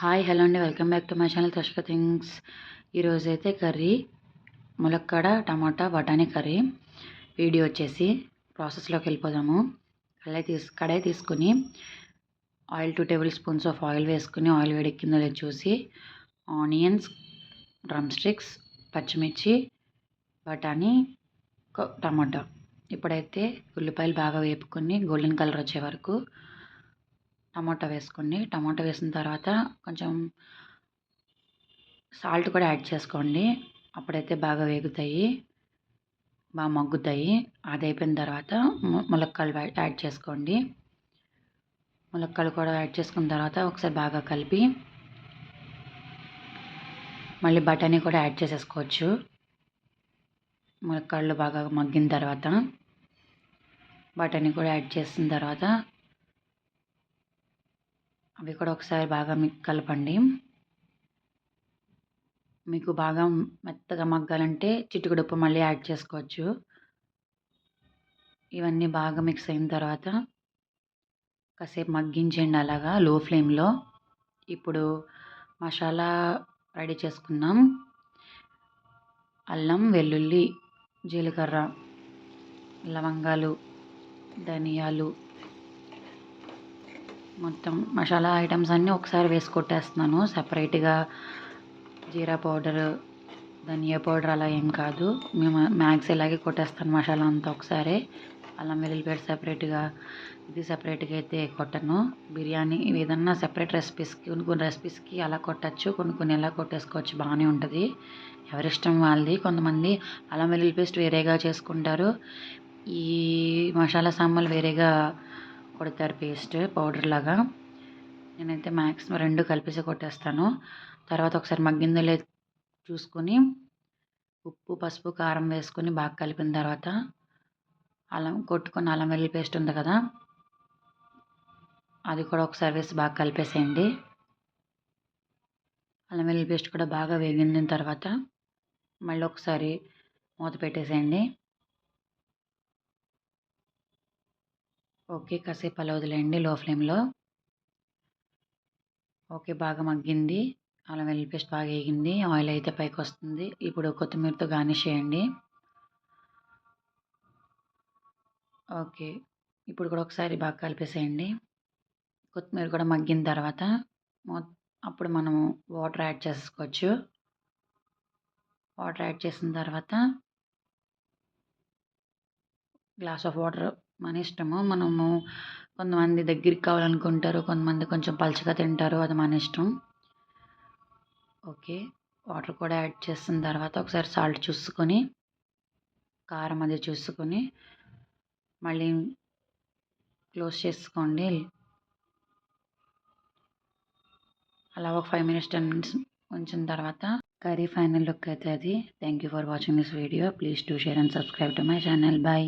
Hi hello అండి. Welcome back to my channel తష్క things. ఈరోజైతే curry ములక్కడ టమాటా బఠానీ కర్రీ. వీడియో వచ్చేసి ప్రాసెస్లోకి వెళ్ళిపోదాము. కడాయి తీసు కడాయి తీసుకుని oil two tablespoons of oil వేసుకుని ఆయిల్ వేడెక్కిందో లేదు చూసి ఆనియన్స్ డ్రమ్ స్టిక్స్ పచ్చిమిర్చి బఠానీ టమాటా. ఇప్పుడైతే ఉల్లిపాయలు బాగా వేపుకొని గోల్డెన్ కలర్ వచ్చే వరకు టమాటా వేసుకోండి. టమాటా వేసిన తర్వాత కొంచెం సాల్ట్ కూడా యాడ్ చేసుకోండి. అప్పుడైతే బాగా వేగుతాయి. బాగా మగ్గుతాయి. అది అయిపోయిన తర్వాత ములక్కాయలు యాడ్ చేసుకోండి. ములక్కాయలు కూడా యాడ్ చేసుకున్న తర్వాత ఒకసారి బాగా కలిపి మళ్ళీ బఠానీ కూడా యాడ్ చేసేసుకోవచ్చు. ములక్కాయలు బాగా మగ్గిన తర్వాత బఠానీ కూడా యాడ్ చేసిన తర్వాత అవి కూడా ఒకసారి బాగా మీకు కలపండి. మీకు బాగా మెత్తగా మగ్గాలంటే చిటికెడు మళ్ళీ యాడ్ చేసుకోవచ్చు. ఇవన్నీ బాగా మిక్స్ అయిన తర్వాత కాసేపు మగ్గించండి అలాగా లో ఫ్లేమ్లో. ఇప్పుడు మసాలా రెడీ చేసుకున్నాం. అల్లం వెల్లుల్లి జీలకర్ర లవంగాలు ధనియాలు మొత్తం మసాలా ఐటమ్స్ అన్నీ ఒకసారి వేసి కొట్టేస్తున్నాను. సపరేట్గా జీరా పౌడర్ ధనియా పౌడర్ అలా ఏం కాదు. మేము మ్యాక్స్ ఇలాగే కొట్టేస్తాను మసాలా అంతా ఒకసారి. అల్లం వెల్లుల్లిపాయ సపరేట్గా ఇది సపరేట్గా అయితే కొట్టను. బిర్యానీ ఏదన్నా సపరేట్ రెసిపీస్కి కొన్ని కొన్ని రెసిపీస్కి అలా కొట్టచ్చు కొన్ని కొన్ని ఎలా కొట్టేసుకోవచ్చు బాగానే ఉంటుంది. ఎవరిష్టం వాళ్ళది. కొంతమంది అల్లం వెల్లుల్లి పేస్ట్ వేరేగా చేసుకుంటారు. ఈ మసాలా సామాన్లు వేరేగా కొడతారు పేస్ట్ పౌడర్ లాగా. నేనైతే మ్యాక్సిమం రెండు కలిపేసి కొట్టేస్తాను. తర్వాత ఒకసారి మగ్గిందో లేదు చూసుకొని ఉప్పు పసుపు కారం వేసుకొని బాగా కలిపిన తర్వాత అల్లం కొట్టుకొని అల్లం వెల్లుల్లి పేస్ట్ ఉంది కదా అది కూడా ఒకసారి వేసి బాగా కలిపేసేయండి. అల్లం వెల్లుల్లి పేస్ట్ కూడా బాగా వేగిన తర్వాత మళ్ళీ ఒకసారి మూత పెట్టేసేయండి. ఓకే. కాసేపు అలా వదిలేయండి లో ఫ్లేమ్లో. ఓకే. బాగా మగ్గింది. అలా వెల్లుల్లి పేస్ట్ బాగా వేగింది. ఆయిల్ అయితే పైకి వస్తుంది. ఇప్పుడు కొత్తిమీరతో గార్నిష్ చేయండి. ఓకే. ఇప్పుడు కూడా ఒకసారి బాగా కలిపేసేయండి. కొత్తిమీర కూడా మగ్గిన తర్వాత అప్పుడు మనము వాటర్ యాడ్ చేసుకోవచ్చు. వాటర్ యాడ్ చేసిన తర్వాత గ్లాస్ ఆఫ్ వాటర్ మన ఇష్టము. మనము కొంతమంది దగ్గరికి కావాలనుకుంటారు కొంతమంది కొంచెం పలుచగా తింటారు అది మన ఇష్టం. ఓకే. వాటర్ కూడా యాడ్ చేసిన తర్వాత ఒకసారి సాల్ట్ చూసుకొని కారం అది చూసుకొని మళ్ళీ క్లోజ్ చేసుకోండి. అలా ఒక ఫైవ్ మినిట్స్ టెన్ మినిట్స్ ఉంచిన తర్వాత కర్రీ ఫైనల్ లుక్ అయితే అది. Thank you for watching this video please to share and subscribe to my channel bye